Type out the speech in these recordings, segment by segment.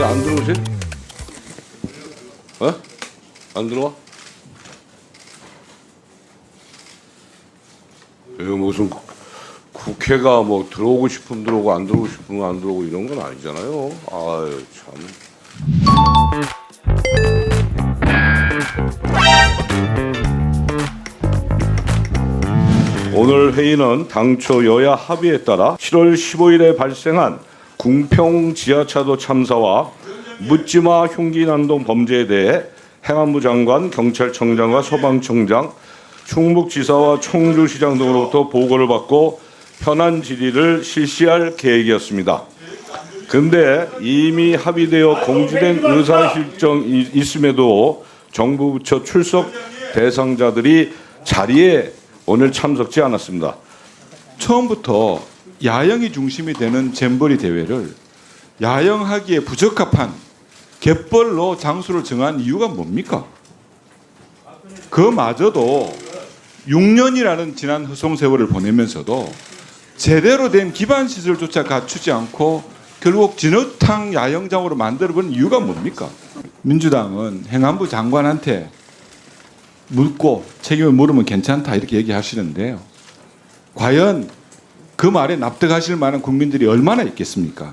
근데 안 들어오세요? 어? 안 들어와? 이거 무슨 국- 국회가 뭐 들어오고 싶으면 들어오고 안 들어오고 싶으면 안 들어오고 이런 건 아니잖아요. 아유 참. 오늘 회의는 당초 여야 합의에 따라 7월 15일에 발생한 궁평 지하차도 참사와 묻지마 흉기 난동 범죄에 대해 행안부 장관, 경찰청장과 소방청장, 충북지사와 청주시장 등으로부터 보고를 받고 현안 질의를 실시할 계획이었습니다. 근데 이미 합의되어 공지된 의사실정이 있음에도 정부 부처 출석 대상자들이 자리에 오늘 참석지 않았습니다. 처음부터 야영이 중심이 되는 잼버리 대회를 야영하기에 부적합한 갯벌로 장소를 정한 이유가 뭡니까? 그마저도 6년이라는 지난 허송 세월을 보내면서도 제대로 된 기반 시설조차 갖추지 않고 결국 진흙탕 야영장으로 만들어본 이유가 뭡니까? 민주당은 행안부 장관한테 묻고 책임을 물으면 괜찮다 이렇게 얘기하시는데요. 과연 그 말에 납득하실 만한 국민들이 얼마나 있겠습니까?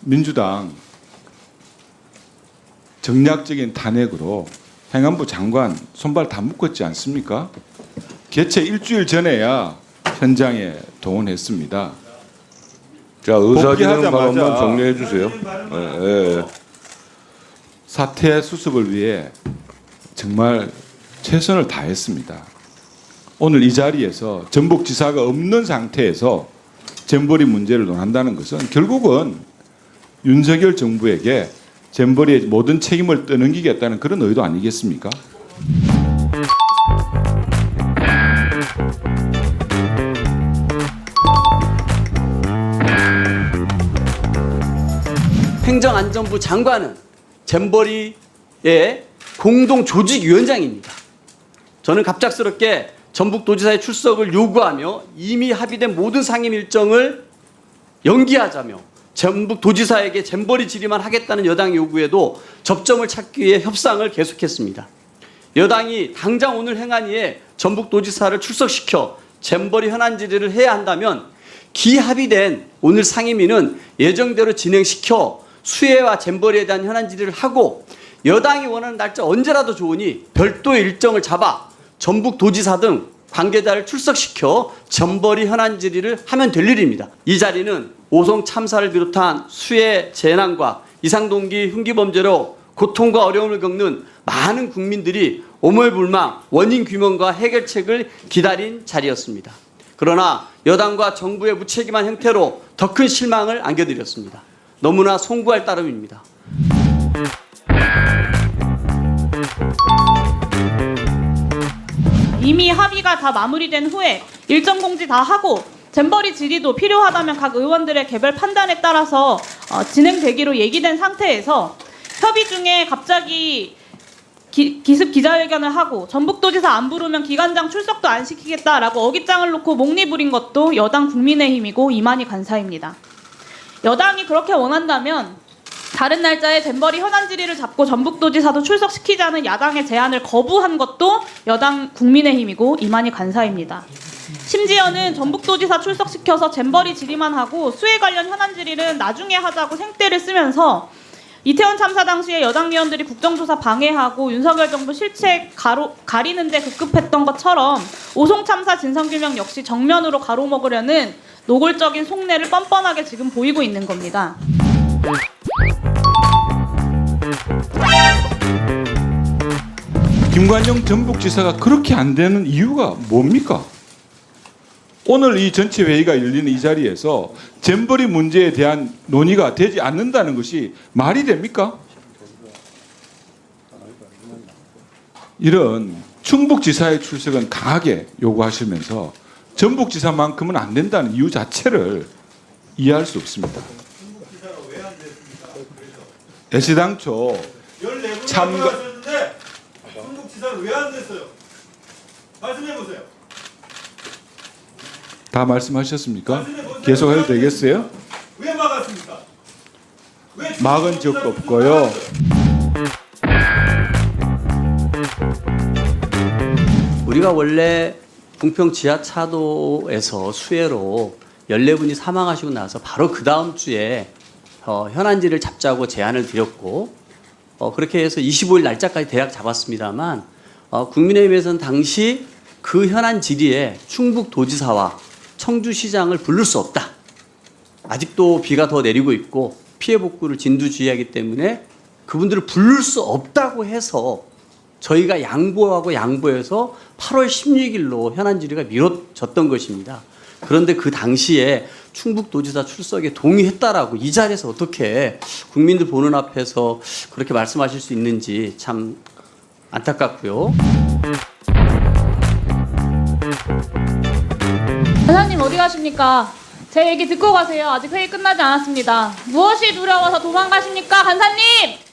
민주당 정략적인 탄핵으로 행안부 장관 손발 다 묶었지 않습니까? 개최 일주일 전에야 현장에 동원했습니다. 자 의사진행 발언만 정리해 주세요. 예, 예. 사태 수습을 위해 정말 최선을 다했습니다. 오늘 이 자리에서 전북지사가 없는 상태에서 잼버리 문제를 논한다는 것은 결국은 윤석열 정부에게 잼버리의 모든 책임을 떠넘기겠다는 그런 의도 아니겠습니까? 행정안전부 장관은 잼버리의 공동 조직위원장입니다. 저는 갑작스럽게 전북도지사의 출석을 요구하며 이미 합의된 모든 상임 일정을 연기하자며 전북도지사에게 잼버리 질의만 하겠다는 여당 요구에도 접점을 찾기 위해 협상을 계속했습니다. 여당이 당장 오늘 행안위에 전북도지사를 출석시켜 잼버리 현안 질의를 해야 한다면 기합의된 오늘 상임위는 예정대로 진행시켜 수해와 잼버리에 대한 현안 질의를 하고 여당이 원하는 날짜 언제라도 좋으니 별도의 일정을 잡아 전북 도지사 등 관계자를 출석시켜 잼버리 현안 질의를 하면 될 일입니다. 이 자리는 오송 참사를 비롯한 수해 재난과 이상동기 흉기 범죄로 고통과 어려움을 겪는 많은 국민들이 오물불망 원인 규명과 해결책을 기다린 자리였습니다. 그러나 여당과 정부의 무책임한 형태로 더 큰 실망을 안겨드렸습니다. 너무나 송구할 따름입니다. 이미 합의가 다 마무리된 후에 일정 공지 다 하고 잼버리 질의도 필요하다면 각 의원들의 개별 판단에 따라서 어, 진행되기로 얘기된 상태에서 협의 중에 갑자기 기, 기 습 기자회견을 하고 전북도지사 안 부르면 기관장 출석도 안 시키겠다라고 어깃장을 놓고 목리 부린 것도 여당 국민의힘이고 이만희 간사입니다. 여당이 그렇게 원한다면 다른 날짜에 잼버리 현안 질의를 잡고 전북도지사도 출석시키자는 야당의 제안을 거부한 것도 여당 국민의힘이고 이만희 간사입니다. 심지어는 전북도지사 출석시켜서 잼버리 질의만 하고 수해 관련 현안 질의는 나중에 하자고 생떼를 쓰면서 이태원 참사 당시에 여당 의원들이 국정조사 방해하고 윤석열 정부 실책 가로, 가리는데 급급했던 것처럼 오송 참사 진상규명 역시 정면으로 가로먹으려는 노골적인 속내를 뻔뻔하게 지금 보이고 있는 겁니다. 김관영 전북지사가 그렇게 안 되는 이유가 뭡니까? 오늘 이 전체 회의가 열리는 이 자리에서 잼버리 문제에 대한 논의가 되지 않는다는 것이 말이 됩니까? 이런 충북지사의 출석은 강하게 요구하시면서 전북지사만큼은 안 된다는 이유 자체를 이해할 수 없습니다. 애시당초 참가 지사는 왜안 됐어요? 말씀해 보세요. 다 말씀하셨습니까? 계속 해도 되겠어요? 왜 막았습니까? 막은 적도 없고요. 우리가 원래 궁평 지하차도에서 수해로 14분이 사망하시고 나서 바로 그 다음 주에 어, 현안지를 잡자고 제안을 드렸고 어, 그렇게 해서 25일 날짜까지 대략 잡았습니다만 어, 국민의힘에서는 당시 그 현안 질의에 충북도지사와 청주시장을 부를 수 없다. 아직도 비가 더 내리고 있고 피해 복구를 진두지휘하기 때문에 그분들을 부를 수 없다고 해서 저희가 양보하고 양보해서 8월 16일로 현안 질의가 미뤄졌던 것입니다. 그런데 그 당시에 충북도지사 출석에 동의했다라고 이 자리에서 어떻게 국민들 보는 앞에서 그렇게 말씀하실 수 있는지 참 안타깝고요. 간사님 어디 가십니까? 제 얘기 듣고 가세요. 아직 회의 끝나지 않았습니다. 무엇이 두려워서 도망가십니까, 간사님?